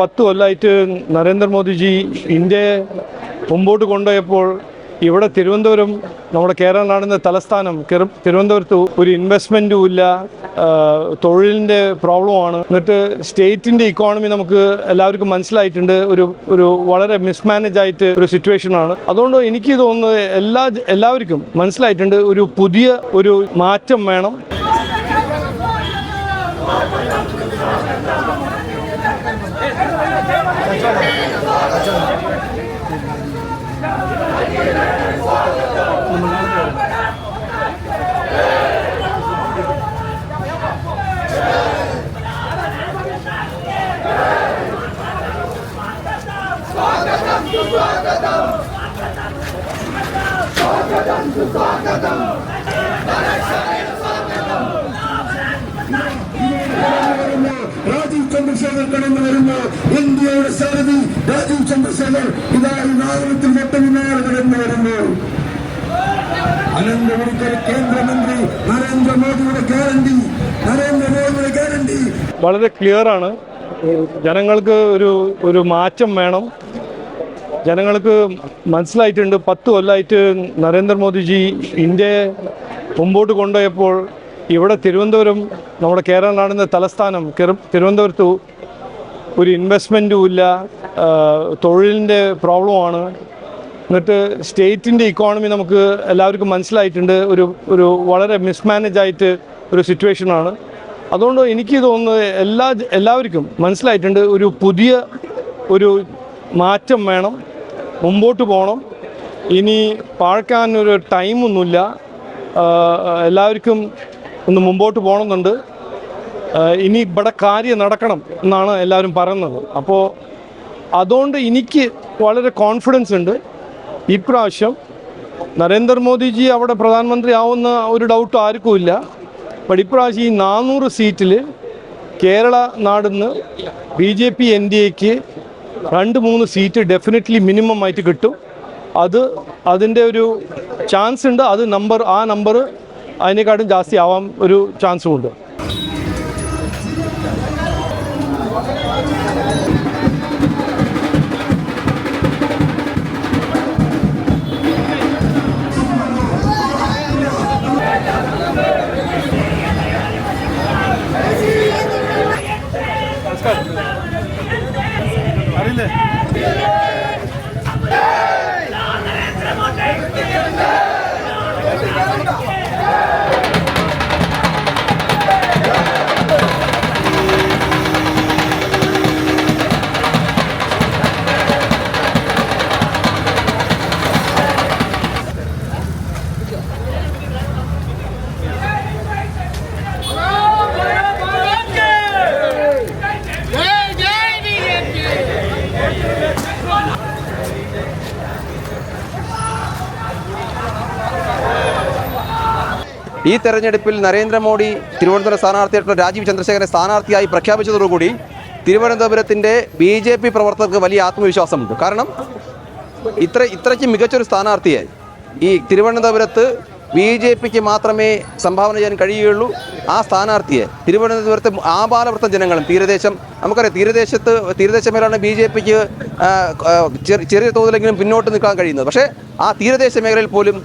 പത്ത് കൊല്ലമായിട്ട് നരേന്ദ്രമോദിജി ഇന്ത്യയെ മുമ്പോട്ട് കൊണ്ടുപോയപ്പോൾ ഇവിടെ തിരുവനന്തപുരം നമ്മുടെ കേരള നാടിന്റെ തലസ്ഥാനം തിരുവനന്തപുരത്ത് ഒരു ഇൻവെസ്റ്റ്മെന്റും ഇല്ല തൊഴിലിന്റെ പ്രോബ്ലമാണ് എന്നിട്ട് സ്റ്റേറ്റിന്റെ ഇക്കോണമി നമുക്ക് എല്ലാവർക്കും മനസ്സിലായിട്ടുണ്ട്. ഒരു ഒരു വളരെ മിസ്മാനേജ് ആയിട്ട് ഒരു സിറ്റുവേഷനാണ് അതുകൊണ്ട് എനിക്ക് തോന്നുന്നത് എല്ലാ എല്ലാവർക്കും മനസ്സിലായിട്ടുണ്ട് ഒരു പുതിയ ഒരു മാറ്റം വേണം. രാജീവ് ചന്ദ്രശേഖർ കടന്നു വരുമ്പോൾ ഇന്ത്യയുടെ സാരഥി രാജീവ് ചന്ദ്രശേഖർ ഇതാ ഈ നാഗരത്തിൽ വട്ടമിനാറ് കടന്നു വരുന്നു. വളരെ വളരെ ക്ലിയറാണ് ജനങ്ങൾക്ക് ഒരു ഒരു മാറ്റം വേണം. ജനങ്ങൾക്ക് മനസ്സിലായിട്ടുണ്ട് പത്ത് കൊല്ലമായിട്ട് നരേന്ദ്രമോദിജി ഇന്ത്യയെ മുമ്പോട്ട് കൊണ്ടുപോയപ്പോൾ ഇവിടെ തിരുവനന്തപുരം നമ്മുടെ കേരള നാടിന്റെ തലസ്ഥാനം തിരുവനന്തപുരത്ത് ഒരു ഇൻവെസ്റ്റ്മെന്റും ഇല്ല. തൊഴിലിന്റെ പ്രോബ്ലമാണ് എന്നിട്ട് സ്റ്റേറ്റിന്റെ ഇക്കോണമി നമുക്ക് എല്ലാവർക്കും മനസ്സിലായിട്ടുണ്ട്. ഒരു ഒരു വളരെ മിസ്മാനേജ് ആയിട്ട് ഒരു സിറ്റുവേഷനാണ് അതുകൊണ്ട് എനിക്ക് തോന്നുന്നത് എല്ലാ എല്ലാവർക്കും മനസ്സിലായിട്ടുണ്ട് ഒരു പുതിയ ഒരു മാറ്റം വേണം. മുമ്പോട്ട് പോകണം. ഇനി പാഴക്കാൻ ഒരു ടൈമൊന്നുമില്ല എല്ലാവർക്കും ഒന്ന് മുമ്പോട്ട് പോകണമെന്നുണ്ട്. ഇനി ഇവിടെ കാര്യം നടക്കണം എന്നാണ് എല്ലാവരും പറയുന്നത്. അപ്പോൾ അതുകൊണ്ട് എനിക്ക് വളരെ കോൺഫിഡൻസ് ഉണ്ട്. ഇപ്രാവശ്യം നരേന്ദ്രമോദിജി അവിടെ പ്രധാനമന്ത്രി ആവുന്ന ഒരു ഡൗട്ട് ആർക്കും ഇല്ല. ബട്ട് ഇപ്രാവശ്യം ഈ നാനൂറ് സീറ്റിൽ Kerala നാടിന്ന് B J P N D എക്ക് രണ്ട് മൂന്ന് സീറ്റ് ഡെഫിനറ്റ്ലി മിനിമം ആയിട്ട് കിട്ടും. അത് അതിന്റെ ഒരു ചാൻസ് ഉണ്ട്. അത് നമ്പർ ആ നമ്പർ അതിനെക്കാട്ടും ജാസ്തി ആവാൻ ഒരു ചാൻസും ഉണ്ട്. ഈ തെരഞ്ഞെടുപ്പിൽ നരേന്ദ്രമോദി തിരുവനന്തപുരം സ്ഥാനാർത്ഥിയായിട്ടുള്ള രാജീവ് ചന്ദ്രശേഖരനെ സ്ഥാനാർത്ഥിയായി പ്രഖ്യാപിച്ചതോടുകൂടി തിരുവനന്തപുരത്തിന്റെ ബി ജെ പി പ്രവർത്തകർക്ക് വലിയ ആത്മവിശ്വാസമുണ്ട്. കാരണം ഇത്ര ഇത്രയ്ക്ക് മികച്ചൊരു സ്ഥാനാർത്ഥിയെ ഈ തിരുവനന്തപുരത്ത് ബി ജെ പിക്ക് മാത്രമേ സംഭാവന ചെയ്യാൻ കഴിയുകയുള്ളൂ. ആ സ്ഥാനാർത്ഥിയെ തിരുവനന്തപുരത്ത് ആപാലവൃത്തം ജനങ്ങളും തീരദേശം നമുക്കറിയാം തീരദേശത്ത് തീരദേശ മേലാണ് ബി ജെ പിക്ക് ചെറിയ തോതിലെങ്കിലും പിന്നോട്ട് നിൽക്കാൻ കഴിയുന്നത്. പക്ഷേ ആ തീരദേശ മേഖലയിൽ പോലും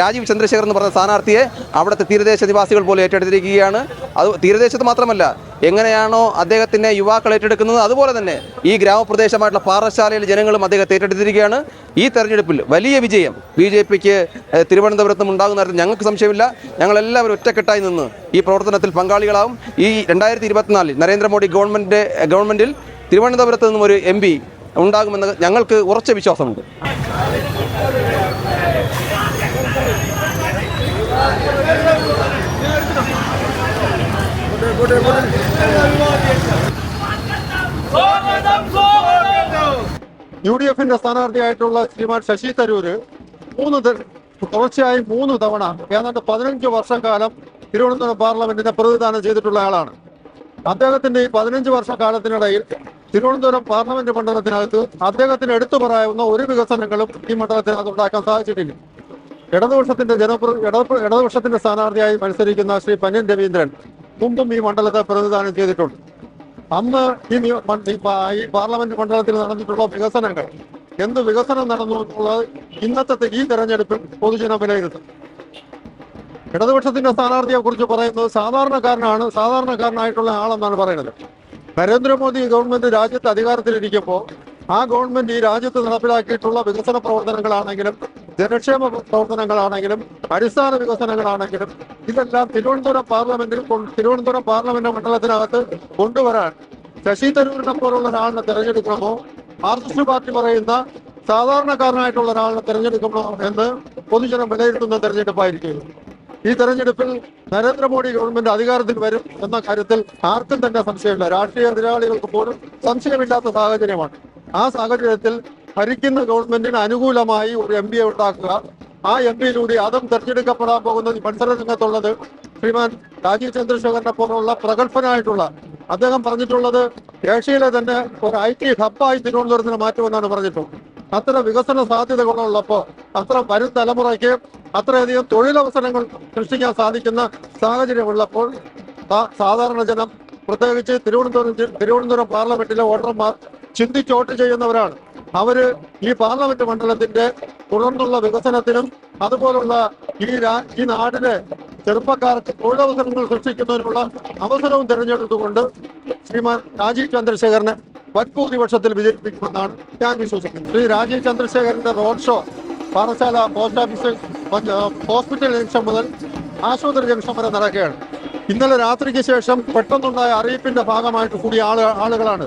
രാജീവ് ചന്ദ്രശേഖർ എന്ന് പറഞ്ഞ സ്ഥാനാർത്ഥിയെ അവിടുത്തെ തീരദേശ നിവാസികൾ പോലും ഏറ്റെടുത്തിരിക്കുകയാണ്. അത് തീരദേശത്ത് മാത്രമല്ല എങ്ങനെയാണോ അദ്ദേഹത്തിന്റെ യുവാക്കൾ ഏറ്റെടുക്കുന്നത് അതുപോലെ തന്നെ ഈ ഗ്രാമപ്രദേശമായിട്ടുള്ള പാറശാലയിൽ ജനങ്ങളും അദ്ദേഹത്തെ ഏറ്റെടുത്തിരിക്കുകയാണ്. ഈ തെരഞ്ഞെടുപ്പിൽ വലിയ വിജയം ബി ജെ പിക്ക് തിരുവനന്തപുരത്തും ഉണ്ടാകുന്ന ഞങ്ങൾക്ക് സംശയമില്ല. ഞങ്ങളെല്ലാവരും ഒറ്റക്കെട്ടായി നിന്ന് ഈ പ്രവർത്തനത്തിൽ പങ്കാളികളാവും. ഈ രണ്ടായിരത്തി ഇരുപത്തിനാലിൽ നരേന്ദ്രമോദി ഗവൺമെന്റ് ഗവൺമെന്റിൽ തിരുവനന്തപുരത്ത് നിന്നും ഒരു എം ഉണ്ടാകുമെന്ന് ഞങ്ങൾക്ക് ഉറച്ച വിശ്വാസമുണ്ട്. യു ഡി എഫിന്റെ സ്ഥാനാർത്ഥിയായിട്ടുള്ള ശ്രീമാൻ ശശി തരൂര് മൂന്ന് തുടർച്ചയായി മൂന്ന് തവണ ഏതാണ്ട് പതിനഞ്ച് വർഷക്കാലം തിരുവനന്തപുരം പാർലമെന്റിനെ പ്രതിദാനം ചെയ്തിട്ടുള്ള ആളാണ്. അദ്ദേഹത്തിന്റെ ഈ പതിനഞ്ച് വർഷക്കാലത്തിനിടയിൽ തിരുവനന്തപുരം പാർലമെന്റ് മണ്ഡലത്തിനകത്ത് അദ്ദേഹത്തിന് എടുത്തു പറയാവുന്ന ഒരു വികസനങ്ങളും ഈ മണ്ഡലത്തിനകത്ത് ഉണ്ടാക്കാൻ സാധിച്ചിട്ടില്ല. ഇടതുപക്ഷത്തിന്റെ ജനപ്ര ഇടതു- ഇടതുപക്ഷത്തിന്റെ സ്ഥാനാർത്ഥിയായി മത്സരിക്കുന്ന ശ്രീ പന്യൻ രവീന്ദ്രൻ മുമ്പും ഈ മണ്ഡലത്തെ പ്രതിദാനം ചെയ്തിട്ടുണ്ട്. അന്ന് ഈ ഈ പാർലമെന്റ് മണ്ഡലത്തിൽ നടന്നിട്ടുള്ള വികസനങ്ങൾ എന്ത് വികസനം നടന്നു എന്നുള്ളത് ഇന്നത്തെ ഈ തെരഞ്ഞെടുപ്പിൽ പൊതുജനം വിലയിരുത്തും ഇടതുപക്ഷത്തിന്റെ സ്ഥാനാർത്ഥിയെ കുറിച്ച് പറയുന്നത് സാധാരണക്കാരനാണ് സാധാരണക്കാരനായിട്ടുള്ള ആളെന്നാണ് പറയുന്നത്. നരേന്ദ്രമോദി ഗവൺമെന്റ് രാജ്യത്ത് അധികാരത്തിലിരിക്കുമ്പോൾ ആ ഗവൺമെന്റ് ഈ രാജ്യത്ത് നടപ്പിലാക്കിയിട്ടുള്ള വികസന പ്രവർത്തനങ്ങളാണെങ്കിലും ജനക്ഷേമ പ്രവർത്തനങ്ങളാണെങ്കിലും അടിസ്ഥാന വികസനങ്ങളാണെങ്കിലും ഇതെല്ലാം തിരുവനന്തപുരം പാർലമെന്റിൽ തിരുവനന്തപുരം പാർലമെന്റ് മണ്ഡലത്തിനകത്ത് കൊണ്ടുവരാൻ ശശി തരൂരിനെ പോലുള്ള ഒരാളിനെ തെരഞ്ഞെടുക്കണമോ മാർക്സിസ്റ്റ് പാർട്ടി പറയുന്ന സാധാരണക്കാരനായിട്ടുള്ള ഒരാളിനെ തിരഞ്ഞെടുക്കണോ എന്ന് പൊതുജനം വിലയിരുത്തുന്ന തെരഞ്ഞെടുപ്പായിരിക്കും. ഈ തെരഞ്ഞെടുപ്പിൽ നരേന്ദ്രമോദി ഗവൺമെന്റ് അധികാരത്തിൽ വരും എന്ന കാര്യത്തിൽ ആർക്കും തന്നെ സംശയമില്ല. രാഷ്ട്രീയ എതിരാളികൾക്ക് പോലും സംശയമില്ലാത്ത സാഹചര്യമാണ്. ആ സാഹചര്യത്തിൽ ഭരിക്കുന്ന ഗവൺമെന്റിന് അനുകൂലമായി ഒരു എം പിയെ ഉണ്ടാക്കുക. ആ എം പിയിലൂടെ അതും തെരഞ്ഞെടുക്കപ്പെടാൻ പോകുന്നത് മത്സര രംഗത്തുള്ളത് ശ്രീമാൻ രാജീവ് ചന്ദ്രശേഖരനെ പോലുള്ള പ്രഗത്ഭനായിട്ടുള്ള അദ്ദേഹം പറഞ്ഞിട്ടുള്ളത് ഏഷ്യയിലെ തന്നെ ഒരു ഐ ടി ഹബ്ബായി തിരുവനന്തപുരത്തിന് മാറ്റുമെന്നാണ് പറഞ്ഞിട്ടുള്ളത്. അത്ര വികസന സാധ്യതകളുള്ളപ്പോൾ അത്ര വരും തലമുറയ്ക്ക് അത്രയധികം തൊഴിലവസരങ്ങൾ സൃഷ്ടിക്കാൻ സാധിക്കുന്ന സാഹചര്യമുള്ളപ്പോൾ സാധാരണ ജനം പ്രത്യേകിച്ച് തിരുവനന്തപുരം തിരുവനന്തപുരം പാർലമെന്റിലെ വോട്ടർമാർ ചിന്തിച്ച് വോട്ട് ചെയ്യുന്നവരാണ്. അവർ ഈ പാർലമെന്റ് മണ്ഡലത്തിന്റെ തുടർന്നുള്ള വികസനത്തിനും അതുപോലുള്ള ഈ ഈ നാടിലെ ചെറുപ്പക്കാർക്ക് തൊഴിലവസരങ്ങൾ സൃഷ്ടിക്കുന്നതിനുള്ള അവസരവും തിരഞ്ഞെടുത്തുകൊണ്ട് ശ്രീമാൻ രാജീവ് ചന്ദ്രശേഖരനെ വൻഭൂരിപക്ഷത്തിൽ വിജയിപ്പിക്കുമെന്നാണ് ഞാൻ വിശ്വസിക്കുന്നത്. ശ്രീ രാജീവ് ചന്ദ്രശേഖരന്റെ road show Parassala post office hospital junction മുതൽ ആശുപത്രി ജംഗ്ഷൻ വരെ നടക്കുകയാണ്. ഇന്നലെ രാത്രിക്ക് ശേഷം പെട്ടെന്നുണ്ടായ അറിയിപ്പിന്റെ ഭാഗമായിട്ട് കൂടിയ ആൾ ആളുകളാണ്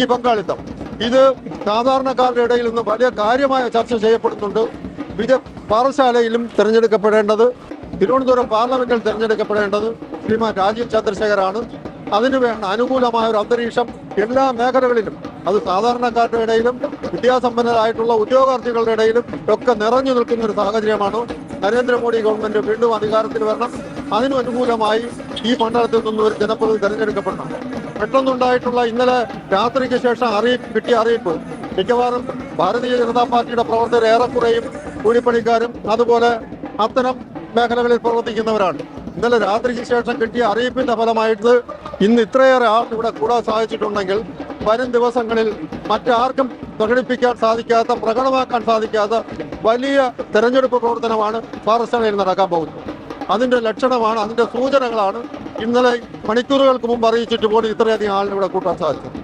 ഈ പങ്കാളിത്തം. ഇത് സാധാരണക്കാരുടെ ഇടയിൽ നിന്ന് വലിയ കാര്യമായ ചർച്ച ചെയ്യപ്പെടുന്നുണ്ട്. വിജയ പാറശാലയിലും തിരഞ്ഞെടുക്കപ്പെടേണ്ടത് തിരുവനന്തപുരം പാർലമെന്റിൽ തിരഞ്ഞെടുക്കപ്പെടേണ്ടത് ശ്രീമാൻ രാജീവ് ചന്ദ്രശേഖരാണ്. അതിനു വേണ്ട അനുകൂലമായ ഒരു അന്തരീക്ഷം എല്ലാ മേഖലകളിലും അത് സാധാരണക്കാരുടെ ഇടയിലും വിദ്യാസമ്പന്നരായിട്ടുള്ള ഉദ്യോഗാർത്ഥികളുടെ ഇടയിലും ഒക്കെ നിറഞ്ഞു നിൽക്കുന്ന ഒരു സാഹചര്യമാണ് നരേന്ദ്രമോദി ഗവൺമെന്റ് വീണ്ടും അധികാരത്തിൽ വരണം. അതിനു അനുകൂലമായി ഈ മണ്ഡലത്തിൽ നിന്നും ഒരു ജനപ്രതിനിധി തെരഞ്ഞെടുക്കപ്പെടണം. പെട്ടെന്നുണ്ടായിട്ടുള്ള ഇന്നലെ രാത്രിക്ക് ശേഷം അറിയിപ്പ് കിട്ടിയ അറിയിപ്പ് മിക്കവാറും ഭാരതീയ ജനതാ പാർട്ടിയുടെ പ്രവർത്തകർ ഏറെക്കുറെയും കൂലിപ്പണിക്കാരും അതുപോലെ അത്തരം മേഖലകളിൽ പ്രവർത്തിക്കുന്നവരാണ്. ഇന്നലെ രാത്രിക്ക് ശേഷം കിട്ടിയ അറിയിപ്പിന്റെ ഫലമായിട്ട് ഇന്ന് ഇത്രയേറെ ആൾ ഇവിടെ കൂടാൻ സാധിച്ചിട്ടുണ്ടെങ്കിൽ വരും ദിവസങ്ങളിൽ മറ്റാർക്കും പ്രകടിപ്പിക്കാൻ സാധിക്കാത്ത പ്രകടമാക്കാൻ സാധിക്കാത്ത വലിയ തെരഞ്ഞെടുപ്പ് പ്രവർത്തനമാണ് പാറശാലയിൽ നടക്കാൻ പോകുന്നത്. അതിന്റെ ലക്ഷണമാണ് അതിന്റെ സൂചനകളാണ് ഇന്നലെ മണിക്കൂറുകൾക്ക് മുമ്പ് അറിയിച്ചിട്ട് പോലും ഇത്രയധികം ആളിനെ ഇവിടെ കൂട്ടാൻ സാധിച്ചത്.